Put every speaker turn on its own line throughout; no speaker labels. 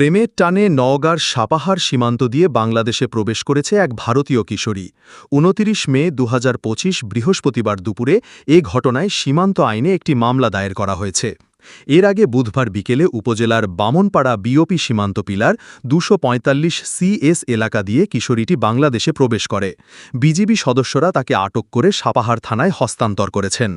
প্রেমের টানে নওগাঁর সাপাহার সীমান্ত দিয়ে বাংলাদেশে প্রবেশ করেছে এক ভারতীয় কিশোরী। উনতিরিশ মে দু হাজার পঁচিশ বৃহস্পতিবার দুপুরে এ ঘটনায় সীমান্ত আইনে একটি মামলা দায়ের করা হয়েছে। এর আগে বুধবার বিকেলে উপজেলার বামনপাড়া বিওপি সীমান্ত পিলার দুশো সিএস এলাকা দিয়ে কিশোরীটি বাংলাদেশে প্রবেশ করে। বিজিবি সদস্যরা তাকে আটক করে সাপাহার থানায় হস্তান্তর করেছেন।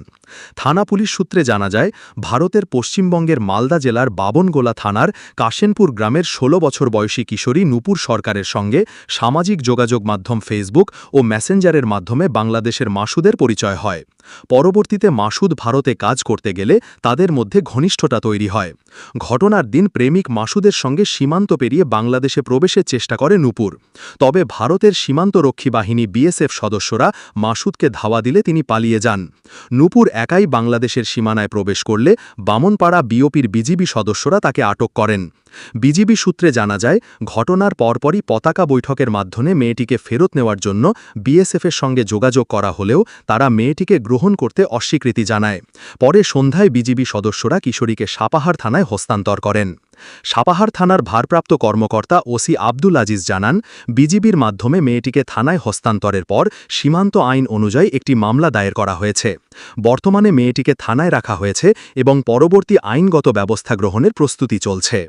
থানা পুলিশ সূত্রে জানা যায়, ভারতের পশ্চিমবঙ্গের মালদা জেলার বাবনগোলা থানার কাশেনপুর গ্রামের ১৬ বছর বয়সী কিশোরী নূপুর সরকারের সঙ্গে সামাজিক যোগাযোগ মাধ্যম ফেসবুক ও মেসেঞ্জারের মাধ্যমে বাংলাদেশের মাসুদের পরিচয় হয়। পরবর্তীতে মাসুদ ভারতে কাজ করতে গেলে তাদের মধ্যে ঘনিষ্ঠতা তৈরি হয়। ঘটনার দিন প্রেমিক মাসুদের সঙ্গে সীমান্ত পেরিয়ে বাংলাদেশে প্রবেশের চেষ্টা করে নূপুর। তবে ভারতের সীমান্তরক্ষী বাহিনী বিএসএফ সদস্যরা মাসুদকে ধাওয়া দিলে তিনি পালিয়ে যান। নূপুর একাই বাংলাদেশের সীমানায় প্রবেশ করলে বামনপাড়া বিওপির বিজিবি সদস্যরা তাকে আটক করেন। বিজিবি সূত্রে জানা যায়, ঘটনার পরপরই পতাকা বৈঠকের মাধ্যমে মেয়েটিকে ফেরত নেওয়ার জন্য বিএসএফের সঙ্গে যোগাযোগ করা হলেও তারা মেয়েটিকে গ্রহণ করতে অস্বীকৃতি জানায়। পরে সন্ধ্যায় বিজিবি সদস্যরা কিশোরীকে সাপাহার থানায় হস্তান্তর করেন। সাপাহার থানার ভারপ্রাপ্ত কর্মকর্তা ওসি আব্দুল আজিজ জানান, বিজিবির মাধ্যমে মেয়েটিকে থানায় হস্তান্তরের পর সীমান্ত আইন অনুযায়ী একটি মামলা দায়ের করা হয়েছে। বর্তমানে মেয়েটিকে থানায় রাখা হয়েছে এবং পরবর্তী আইনগত ব্যবস্থা গ্রহণের প্রস্তুতি চলছে।